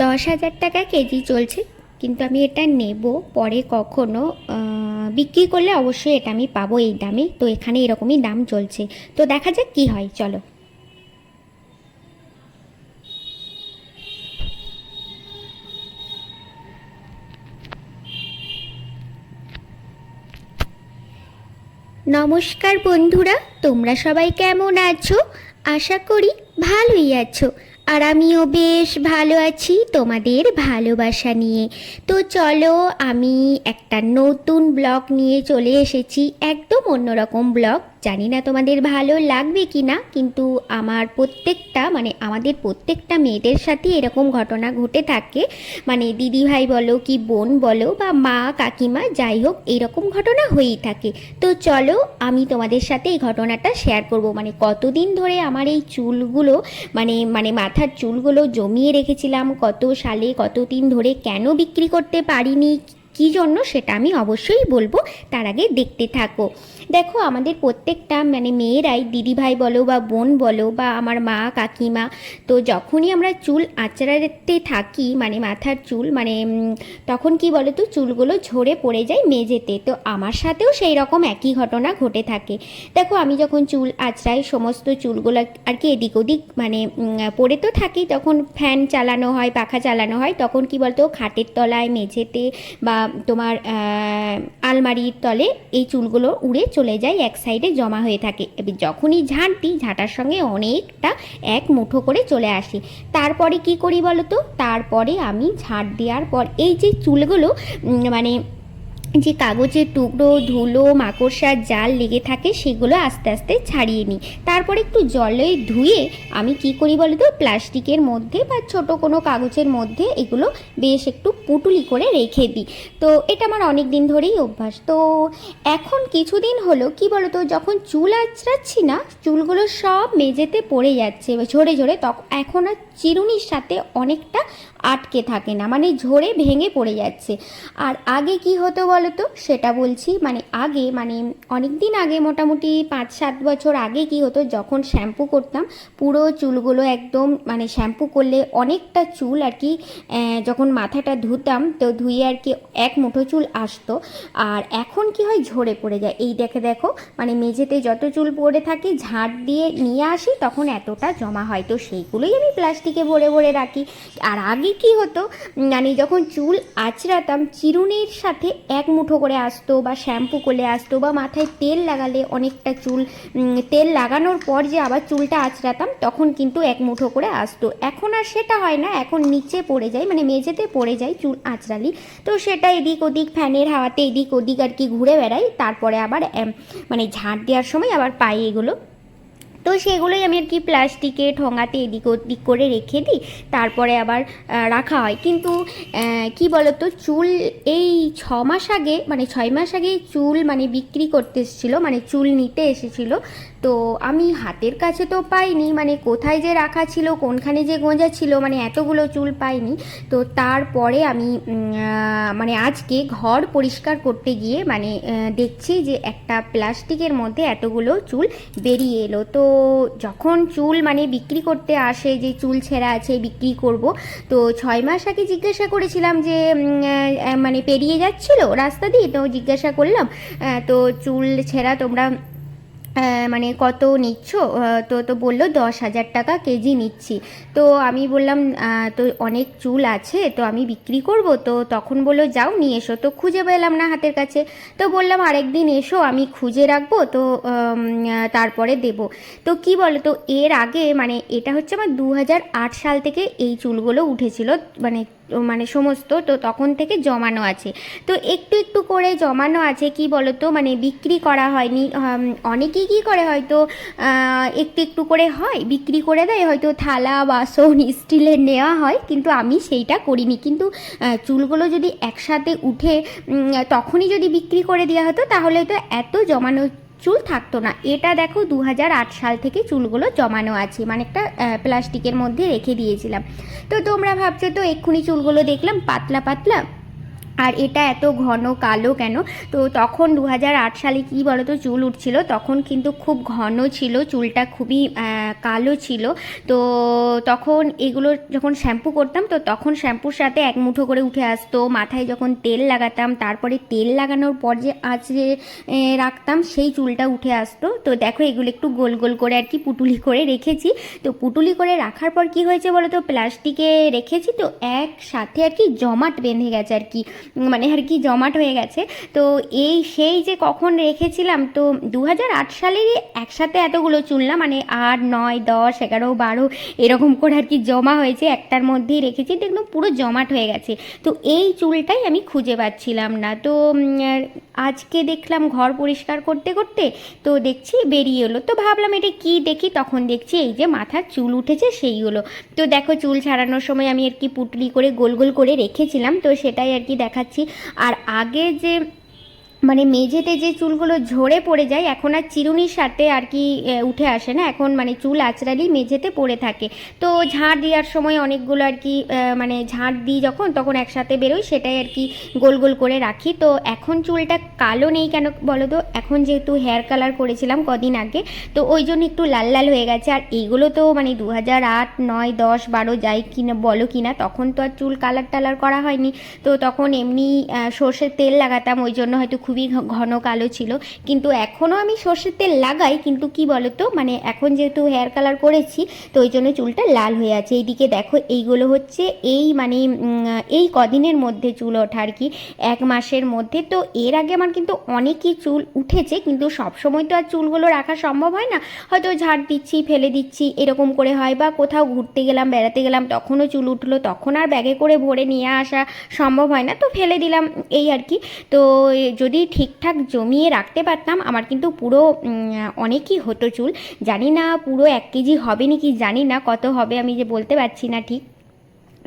দশ হাজার টাকা কেজি চলছে, কিন্তু আমি এটা নেব পরে কখনো বিক্রি করলে অবশ্যই এটা আমি পাবো এই দামে, তো এখানে এরকমই দাম চলছে। তো দেখা যাক কি হয়, চলো। নমস্কার বন্ধুরা, তোমরা সবাই কেমন আছো? আশা করি ভালোই আছো। আর আমিও বেশ ভালো আছি তোমাদের ভালোবাসা নিয়ে। তো চলো আমি একটা নতুন ব্লগ নিয়ে চলে এসেছি, একদম অন্যরকম ব্লগ। জানি না তোমাদের ভালো লাগবে কি না, কিন্তু আমার প্রত্যেকটা মানে আমাদের প্রত্যেকটা মেয়েদের সাথে এরকম ঘটনা ঘটে থাকে। মানে দিদি ভাই বলো কি বোন বলো বা মা, কাকিমা, যাই হোক এরকম ঘটনা হয়েই থাকে। তো চলো, আমি তোমাদের সাথে এই ঘটনাটা শেয়ার করব। মানে কতদিন ধরে আমার এই চুলগুলো মানে মানে মাথার চুলগুলো জমিয়ে রেখেছিলাম, কত সালে, কতদিন ধরে কেন বিক্রি করতে পারিনি, কী জন্য সেটা আমি অবশ্যই বলব, তার আগে দেখতে থাকো। দেখো, আমাদের প্রত্যেকটা মানে মেয়েরাই, দিদিভাই বলো বা বোন বলো বা আমার মা, কাকিমা, তো যখনই আমরা চুল আঁচড়াতে থাকি মানে মাথার চুল মানে তখন কি বলো তো, চুলগুলো ঝরে পড়ে যায় মেঝেতে। তো আমার সাথেও সেই রকম একই ঘটনা ঘটে থাকে। দেখো, আমি যখন চুল আঁচড়াই, সমস্ত চুলগুলো আর কি এদিক ওদিক মানে পড়ে তো থাকি, তখন ফ্যান চালানো হয়, পাখা চালানো হয়, তখন কি বলতো, খাটের তলায়, মেঝেতে বা তোমার আলমারির তলে এই চুলগুলো উড়ে চলে যায়, এক সাইডে জমা হয়ে থাকে। এবার যখনই ঝাঁট ঝাঁটার সঙ্গে অনেকটা এক মুঠো করে চলে আসি। তারপরে কি করি বলতো? তারপরে আমি ঝাঁট দেওয়ার পর এই যে চুলগুলো মানে যে কাগজের টুকরো, ধুলো, মাকড়সার জাল লেগে থাকে সেগুলো আস্তে আস্তে ছাড়িয়ে নিই। তারপরে একটু জলে ধুয়ে আমি কি করি বলো তো? প্লাস্টিকের মধ্যে বা ছোট কোনো কাগজের মধ্যে এগুলো বেশ একটু পুটুলি করে রেখে দিই। তো এটা আমার অনেক দিন ধরেই অভ্যাস। তো এখন কিছুদিন হলো, কি বলো তো? যখন চুল আঁচড়াচ্ছি না, চুলগুলো সব মেঝেতে পড়ে যাচ্ছে, ঝরে ঝরে তখন এখন আর চিরুনির সাথে অনেকটা আটকে থাকে না মানে ঝরে ভেঙে পড়ে যাচ্ছে। আর আগে কি হতো বলো তো সেটা বলছি মানে আগে মানে অনেক দিন আগে, মোটামুটি পাঁচ সাত বছর আগে কি হতো, যখন শ্যাম্পু করতাম, পুরো চুলগুলো একদম মানে শ্যাম্পু করলে অনেকটা চুল আর কি যখন মাথাটা ধুতাম, তো ধুয়ে আর কি এক মুঠো চুল আসতো। আর এখন কি হয়, ঝরে পড়ে যায়। এই দেখে দেখো মানে মেঝেতে যত চুল পড়ে থাকে ঝাঁট দিয়ে নিয়ে আসি, তখন এতটা জমা হয়। তো সেইগুলোই আমি প্লাস্টিকে ভরে ভরে রাখি। আর আগে কি হতো? মানে যখন চুল আঁচড়াতাম, চিরুনির সাথে এক মুঠো করে আসতো বা শ্যাম্পু করলে আসতো বা মাথায় তেল লাগালে অনেকটা চুল তেল লাগানোর পর যে আবার চুলটা আঁচড়াতাম, তখন কিন্তু এক মুঠো করে আসতো। এখন আর সেটা হয় না, এখন নিচে পড়ে যায় মানে মেঝেতে পড়ে যায় চুল আঁচড়ালি। তো সেটা এদিক ওদিক, ফ্যানের হাওয়াতে এদিক ওদিক আর কি ঘুরে বেড়াই। তারপরে আবার মানে ঝাঁট দেওয়ার সময় আবার পাই এগুলো তো সেগুলোই আমি আর কি প্লাস্টিকে ঠোঙাতে এদিক ওদিক করে রেখে দিই, তারপরে আবার রাখা হয়। কিন্তু কি বলতো, চুল এই ছ মাস আগে মানে ছয় মাস আগে চুল মানে বিক্রি করতে এসেছিল মানে চুল নিতে এসেছিল তো আমি হাতের কাছে তো পাইনি মানে কোথায় যে রাখা ছিল, কোনখানে যে গোঁজা ছিল মানে এতগুলো চুল পাইনি। তো তারপরে আমি মানে আজকে ঘর পরিষ্কার করতে গিয়ে মানে দেখছি যে একটা প্লাস্টিকের মধ্যে এতগুলো চুল বেরিয়ে এলো। তো যখন চুল মানে বিক্রি করতে আসে, যে চুল ছেঁড়া আছে, বিক্রি করব, তো ছয় মাস আগে জিজ্ঞাসা করেছিলাম যে মানে পেরিয়ে যাচ্ছিল রাস্তা দিয়ে, তো জিজ্ঞাসা করলাম তো চুল ছেঁড়া তোমরা মানে কত নিচ্ছ? তো তো বলল দশ হাজার টাকা কেজি নিচ্ছি। তো আমি বললাম তো অনেক চুল আছে, তো আমি বিক্রি করব। তো তখন বলল, যাও, নিয়ে এসো। তো খুঁজে পেলাম না হাতের কাছে। তো বললাম, আরেকদিন এসো, আমি খুঁজে রাখব, তো তারপরে দেব। তো কি বলো তো এর আগে মানে এটা হচ্ছে আমার দু হাজার আট সাল থেকে এই চুলগুলো উঠেছিল মানে মানে সমস্ত, তো তখন থেকে জমানো আছে। তো একটু একটু করে জমানো আছে, কি বলতো? মানে বিক্রি করা হয়নি অনেকেই কী করে হয়তো একটু একটু করে হয়, বিক্রি করে দেয়, হয়তো থালা, বাসন, স্টিলের নেওয়া হয়, কিন্তু আমি সেইটা করিনি। কিন্তু চুলগুলো যদি একসাথে উঠে তখনই যদি বিক্রি করে দেওয়া হতো, তাহলে তো এত জমানো চুল থাকতো না। এটা দেখো দু হাজার আট সাল থেকে চুলগুলো জমানো আছে। মানে একটা প্লাস্টিকের মধ্যে রেখে দিয়েছিলাম। তো তোমরা ভাবছ, তো এক্ষুনি চুলগুলো দেখলাম, পাতলা পাতলা। আর এটা এত ঘন কালো কেন? তো তখন দু সালে কী বলো তো চুল উঠছিল, তখন কিন্তু খুব ঘন ছিল, চুলটা খুবই কালো ছিল। তো তখন এগুলো যখন শ্যাম্পু করতাম, তো তখন শ্যাম্পুর সাথে এক মুঠো করে উঠে আসতো। মাথায় যখন তেল লাগাতাম, তারপরে তেল লাগানোর পর যে আঁচড়ে রাখতাম, সেই চুলটা উঠে আসতো। তো দেখো, এগুলো একটু গোল গোল করে আর কি পুটুলি করে রেখেছি। তো পুটুলি করে রাখার পর কি হয়েছে বলো তো প্লাস্টিকে রেখেছি, তো একসাথে আর কি জমাট বেঁধে গেছে আর কি। মানে আর কি জমাট হয়ে গেছে। তো এই সেই যে কখন রেখেছিলাম, তো দু সালেরই একসাথে এতগুলো চুল না? মানে আট, নয়, দশ, এগারো, বারো, এরকম করে আর কি জমা হয়েছে। একটার মধ্যেই রেখেছি একদম পুরো জমাট হয়ে গেছে। তো এই চুলটাই আমি খুঁজে পাচ্ছিলাম না। তো আজকে দেখলাম ঘর পরিষ্কার করতে করতে তো দেখছি বেরিয়ে এলো। তো ভাবলাম এটা কি দেখি? তখন দেখছি এই যে মাথার চুল উঠেছে, সেই হলো। তো দেখো চুল ছাড়ানোর সময় আমি আর কি পুটলি করে গোল গোল করে রেখেছিলাম, তো সেটাই আর কি দেখাচ্ছি। আর আগে যে মানে মেঝেতে যে চুলগুলো ঝরে পড়ে যায়, এখন আর চিরুনির সাথে আর কি উঠে আসে না। এখন মানে চুল আঁচড়ালেই মেঝেতে পড়ে থাকে। তো ঝাড় দেওয়ার সময় অনেকগুলো আর কি মানে ঝাড় দিই যখন, তখন একসাথে বেরোই, সেটাই আর কি গোল গোল করে রাখি। তো এখন চুলটা কালো নেই কেন বলো তো? এখন যেহেতু হেয়ার কালার করেছিলাম কদিন আগে, তো ওই জন্য একটু লাল লাল হয়ে গেছে। আর এইগুলো তো মানে দু হাজার আট, নয়, দশ, বারো যাই কিনা, বলো কিনা, তখন তো আর চুল কালার টালার করা হয়নি। তো তখন এমনি সর্ষের তেল লাগাতাম, ওই জন্য হয়তো খুবই ঘন কালো ছিল। কিন্তু এখনও আমি সর্ষের তেল লাগাই কিন্তু কি বলো তো মানে এখন যেহেতু হেয়ার কালার করেছি তো ওই জন্য চুলটা লাল হয়ে আছে। এইদিকে দেখো এইগুলো হচ্ছে এই মানে এই কদিনের মধ্যে চুল ওঠা আর কি এক মাসের মধ্যে। তো এর আগে আমার কিন্তু অনেকই চুল উঠেছে কিন্তু সব সময় তো আর চুলগুলো রাখা সম্ভব হয় না। হয়তো ঝাড় দিচ্ছি ফেলে দিচ্ছি এরকম করে হয় বা কোথাও ঘুরতে গেলাম বেড়াতে গেলাম তখনও চুল উঠল তখন আর ব্যাগে করে ভরে নিয়ে আসা সম্ভব হয় না। তো ফেলে দিলাম এই আর কি। তো এ, যদি ঠিকঠাক জমিয়ে রাখতে পারতাম। আমার কিন্তু পুরো অনেকই হতো চুল। জানি না পুরো এক কেজি হবে নাকি, জানি না কত হবে, আমি যে বলতে পারছি না ঠিক।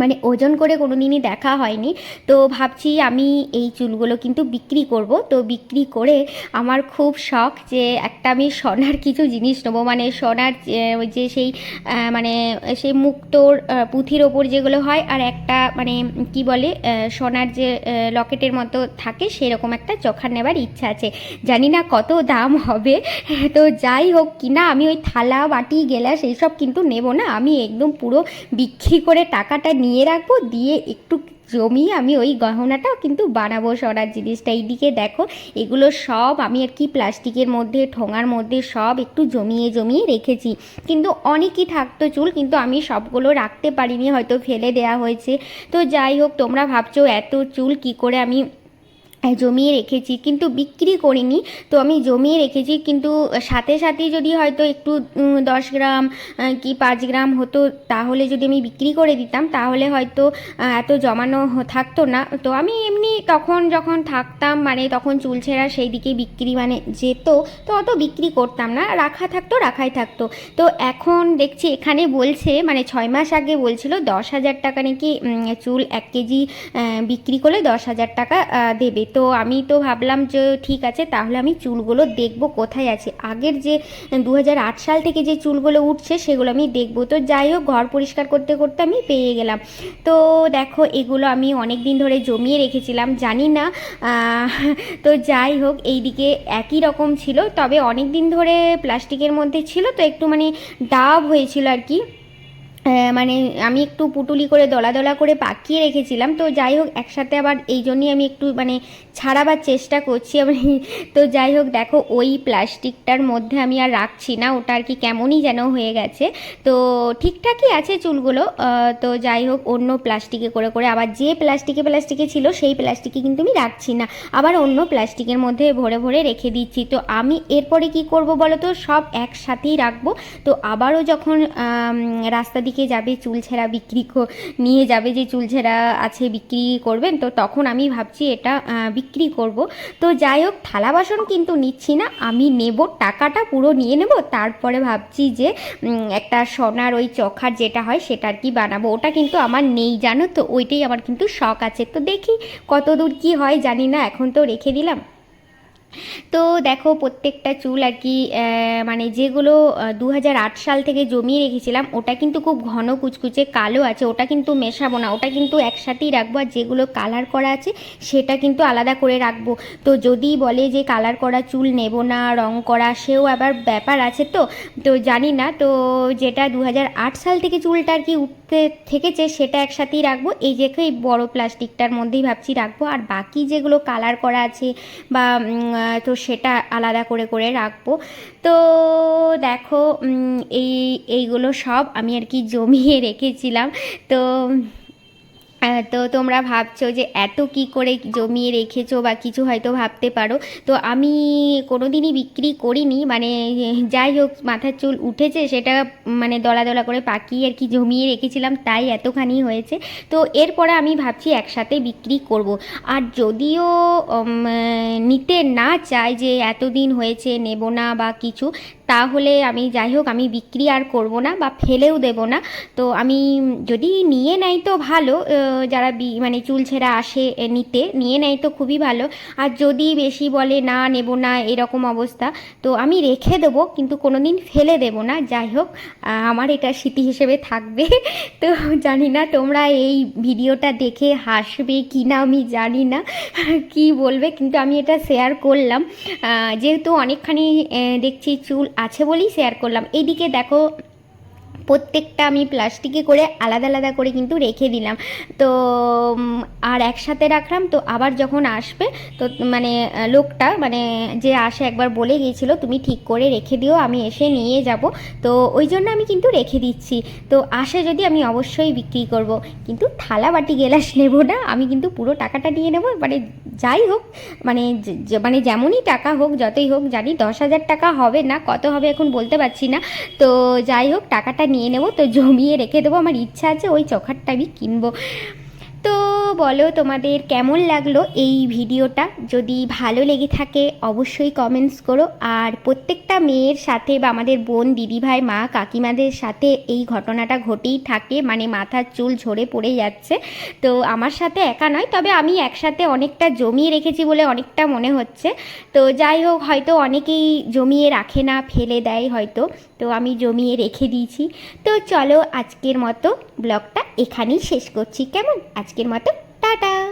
মানে ওজন করে কোনো দিনই দেখা হয়নি। তো ভাবছি আমি এই চুলগুলো কিন্তু বিক্রি করব। তো বিক্রি করে আমার খুব শখ যে একটা আমি সোনার কিছু জিনিস নেব। মানে সোনার যে সেই মানে সেই মুক্তোর পুঁথির ওপর যেগুলো হয় আর একটা মানে কি বলে সোনার যে লকেটের মতো থাকে সেরকম একটা চোখার নেবার ইচ্ছা আছে। জানি না কত দাম হবে। তো যাই হোক, কিনা আমি ওই থালা, বাটি, গেলাস এইসব কিন্তু নেব না। আমি একদম পুরো বিক্রি করে টাকাটা নিয়ে রাখব, দিয়ে একটু জমিয়ে আমি ওই গহনাটাও কিন্তু বানাবো সরার জিনিসটা। এইদিকে দেখো, এগুলো সব আমি আর কি প্লাস্টিকের মধ্যে, ঠোঙার মধ্যে সব একটু জমিয়ে জমিয়ে রেখেছি। কিন্তু অনেকই থাকতো চুল, কিন্তু আমি সবগুলো রাখতে পারিনি, হয়তো ফেলে দেয়া হয়েছে। তো যাই হোক, তোমরা ভাবছ এত চুল কি করে আমি জমিয়ে রেখেছি, কিন্তু বিক্রি করিনি। তো আমি জমিয়ে রেখেছি, কিন্তু সাথে সাথে যদি হয়তো একটু দশ গ্রাম কি পাঁচ গ্রাম হতো, তাহলে যদি আমি বিক্রি করে দিতাম, তাহলে হয়তো এত জমানো থাকতো না। তো আমি এমনি তখন যখন থাকতাম মানে তখন চুল ছেঁড়া সেই দিকে বিক্রি মানে যেত, তো অত বিক্রি করতাম না। রাখা থাকতো, রাখাই থাকতো। তো এখন দেখছি, এখানে বলছে মানে ছয় মাস আগে বলছিল, দশ হাজার টাকা নাকি চুল এক কেজি বিক্রি করলে দশ হাজার টাকা দেবে। তো আমি তো ভাবলাম যে ঠিক আছে, তাহলে আমি চুলগুলো দেখব কোথায় আছে। আগের যে দু হাজার আট সাল থেকে যে চুলগুলো উঠছে, সেগুলো আমি দেখব। তো যাই হোক, ঘর পরিষ্কার করতে করতে আমি পেয়ে গেলাম। তো দেখো, এগুলো আমি অনেক দিন ধরে জমিয়ে রেখেছিলাম, জানি না তো যাই হোক, এইদিকে একই রকম ছিল, তবে অনেক দিন ধরে প্লাস্টিকের মধ্যে ছিল, তো একটু মানে ডাব হয়েছিল আর কি। মানে আমি একটু পুটুলি করে দলা দলা করে পাকিয়ে রেখেছিলাম, তো যাই হোক, একসাথে আবার এই জন্যই আমি একটু মানে ছাড়াবার চেষ্টা করছি আমি তো যাই হোক, দেখো ওই প্লাস্টিকটার মধ্যে আমি আর রাখছি না, ওটা আর কি কেমনই যেন হয়ে গেছে। তো ঠিকঠাকই আছে চুলগুলো তো যাই হোক, অন্য প্লাস্টিকে করে করে, আবার যে প্লাস্টিকে প্লাস্টিকে ছিল, সেই প্লাস্টিকে কিন্তু আমি রাখছি না। আবার অন্য প্লাস্টিকের মধ্যে ভরে ভরে রেখে দিচ্ছি। তো আমি এরপরে কি করব বলো তো? সব একসাথেই রাখব। তো আবারও যখন রাস্তা দিকে যাবে, চুল ছেঁড়া বিক্রি নিয়ে যাবে যে চুল ছেঁড়া আছে বিক্রি করবেন, তো তখন আমি ভাবছি এটা বিক্রি করব। তো যাই হোক, থালা বাসন কিন্তু নিচ্ছি না। আমি নেব, টাকাটা পুরো নিয়ে নেব। তারপরে ভাবছি যে একটা সোনার ওই চখার যেটা হয়, সেটা আর কি বানাবো। ওটা কিন্তু আমার নেই, জানো তো? ওইটাই আমার কিন্তু শখ আছে। তো দেখি কত দূর কী হয়, জানি না। এখন তো রেখে দিলাম। তো দেখো প্রত্যেকটা চুল আর কি মানে যেগুলো দু সাল থেকে জমিয়ে রেখেছিলাম, ওটা কিন্তু খুব ঘন কুচকুচে কালো আছে, ওটা কিন্তু মেশাবো না, ওটা কিন্তু একসাথেই রাখব আর যেগুলো কালার করা আছে, সেটা কিন্তু আলাদা করে রাখব। তো যদি বলে যে কালার করা চুল নেব না, রং করা, সেও আবার ব্যাপার আছে তো তো জানি না, তো যেটা দু সাল থেকে চুলটা আর কি থেকেছে সেটা একসাথেই রাখব। এই যে এই বড়ো প্লাস্টিকটার মধ্যেই ভাবছি রাখব। আর বাকি যেগুলো কালার করা আছে বা তো সেটা আলাদা করে করে রাখব। তো দেখো এই, এইগুলো সব আমি আর কি জমিয়ে রেখেছিলাম। তো তো তোমরা ভাবছ যে এত কি করে জমিয়ে রেখেছো বা কিছু হয়তো ভাবতে পারো। তো আমি কোনো দিনই বিক্রি করিনি মানে যাই হোক, মাথার চুল উঠেছে, সেটা মানে দলা দলা করে পাকিয়ে আর কি জমিয়ে রেখেছিলাম, তাই এতখানি হয়েছে। তো এরপরে আমি ভাবছি একসাথে বিক্রি করব। আর যদিও নিতে না চাই যে এতদিন হয়েছে, নেব না বা কিছু তাহলে আমি যাই হোক, আমি বিক্রি আর করব না বা ফেলেও দেব না। তো আমি যদি নিয়ে নেয় তো ভালো যারা মানে চুল ছেঁড়া আসে নিতে, নিয়ে নেয় তো খুবই ভালো। আর যদি বেশি বলে, না, নেব না, এরকম অবস্থা, তো আমি রেখে দেবো, কিন্তু কোনো দিন ফেলে দেবো না। যাই হোক আমার এটা স্মৃতি হিসেবে থাকবে। তো জানি না তোমরা এই ভিডিওটা দেখে হাসবে কি না আমি জানি না কি বলবে, কিন্তু আমি এটা শেয়ার করলাম। যেহেতু অনেকখানি দেখছি চুল আছে বলেই শেয়ার করলাম। এইদিকে দেখো, প্রত্যেকটা আমি প্লাস্টিকে করে আলাদা আলাদা করে কিন্তু রেখে দিলাম। তো আর একসাথে রাখলাম, তো আবার যখন আসবে, তো মানে লোকটা মানে যে আসে একবার বলে গিয়েছিল, তুমি ঠিক করে রেখে দিও, আমি এসে নিয়ে যাব। তো ওই জন্য আমি কিন্তু রেখে দিচ্ছি। তো আসে যদি আমি অবশ্যই বিক্রি করব। কিন্তু থালা বাটি গেলাস নেব না, আমি কিন্তু পুরো টাকাটা নিয়ে নেব মানে যাই হোক মানে মানে যেমনই টাকা হোক, যতই হোক, জানি দশ হাজার টাকা হবে না, কত হবে এখন বলতে পারছি না। তো যাই হোক, টাকাটা নিয়ে নেব, তো জমিয়ে রেখে দেবো। আমার ইচ্ছা আছে ওই চোখারটা আমি কিনবো। তো বলো তোমাদের কেমন লাগল এই ভিডিওটা? যদি ভালো লেগে থাকে, অবশ্যই কমেন্টস করো। আর প্রত্যেকটা মেয়ের সাথে বা আমাদের বোন, দিদিভাই, মা, কাকিমাদের সাথে এই ঘটনাটা ঘটেই থাকে। মানে মাথার চুল ঝরে পড়ে যাচ্ছে। তো আমার সাথে একা নয়, তবে আমি একসাথে অনেকটা জমিয়ে রেখেছি বলে অনেকটা মনে হচ্ছে। তো যাই হোক, হয়তো অনেকেই জমিয়ে রাখে না, ফেলে দেয় হয়তো। তো আমি জমিয়ে রেখে দিয়েছি। তো চলো আজকের মতো ব্লগটা এখানেই শেষ করছি। কেমন? আজকের মতো টাটা।